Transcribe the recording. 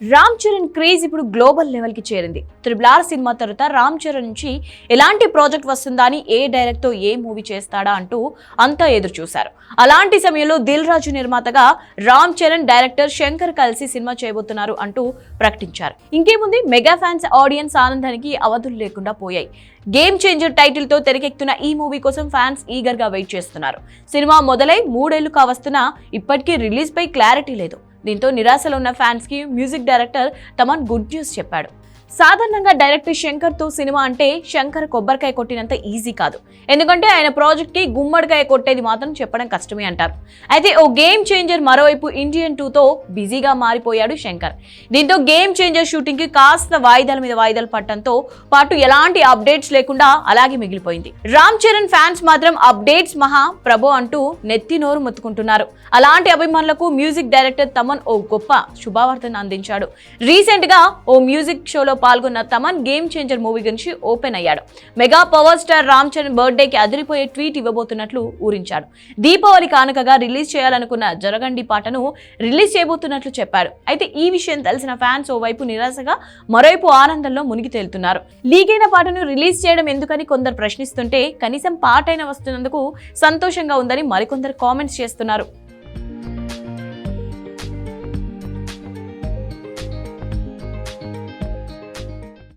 Ram Charan craze ఇప్పుడు global లెవెల్కి చేరింది. త్రిబుల్ ఆర్ సినిమా తర్వాత రామ్ చరణ్ నుంచి ఎలాంటి ప్రాజెక్ట్ వస్తుందా అని ఏ డైరెక్ట్తో ఏ మూవీ చేస్తాడా అంటూ అంతా ఎదురు చూశారు. అలాంటి సమయంలో దిల్ రాజు నిర్మాతగా రామ్ చరణ్ డైరెక్టర్ శంకర్ కలిసి సినిమా చేయబోతున్నారు అంటూ ప్రకటించారు. ఇంకేముంది? మెగా ఫ్యాన్స్ ఆడియన్స్ ఆనందానికి అవధులు లేకుండా పోయాయి. గేమ్ చేంజర్ టైటిల్తో తెరకెక్కుతున్న ఈ మూవీ కోసం ఫ్యాన్స్ ఈగర్గా వెయిట్ చేస్తున్నారు. సినిమా మొదలై మూడేళ్ళు కావస్తున్నా ఇప్పటికీ రిలీజ్ పై క్లారిటీ లేదు. దీంతో నిరాశలో ఉన్న ఫ్యాన్స్కి music director Thaman good news చెప్పాడు. సాధారణంగా డైరెక్టర్ శంకర్తో సినిమా అంటే శంకర్ కొబ్బరికాయ కొట్టినంత ఈజీ కాదు. ఎందుకంటే ఆయన ప్రాజెక్ట్కి గుమ్మడికాయ కొట్టేది మాత్రం చెప్పడం కష్టమే అంటారు. అయితే ఓ గేమ్ చేంజర్ మరోవైపు ఇండియన్ టూతో బిజీగా మారిపోయాడు శంకర్. దీంతో గేమ్ చేంజర్ షూటింగ్కి కాస్త వాయిదాల మీద వాయిదాలు పట్టడంతో పాటు ఎలాంటి అప్డేట్స్ లేకుండా అలాగే మిగిలిపోయింది. రామ్ చరణ్ ఫ్యాన్స్ మాత్రం అప్డేట్స్ మహా ప్రభో అంటూ నెత్తి నోరు మొత్తుకుంటున్నారు. అలాంటి అభిమానులకు మ్యూజిక్ డైరెక్టర్ తమన్ ఓ గొప్ప శుభవార్తను అందించాడు. రీసెంట్గా ఓ మ్యూజిక్ షోలో పాల్గొన్న తమన్ గేమ్ చేంజర్ మూవీ గురించి ఓపెన్ అయ్యాడు. Mega power star Ram Charan బర్త్డేకి అదిరిపోయే ట్వీట్ ఇవ్వబోతున్నట్లు ఊరించాడు దీపావళి కానుకగా రిలీజ్ చేయాలనుకున్న జరగండి పాటను రిలీజ్ చేయబోతున్నట్లు చెప్పాడు అయితే ఈ విషయం తెలిసిన ఫ్యాన్స్ ఓవైపు నిరాశగా మరోవైపు ఆనందంలో మునిగి తేలుతున్నారు. లీక్ అయిన పాటను రిలీజ్ చేయడం ఎందుకని కొందరు ప్రశ్నిస్తుంటే కనీసం పాటైన వస్తున్నందుకు సంతోషంగా ఉందని మరికొందరు కామెంట్స్ చేస్తున్నారు.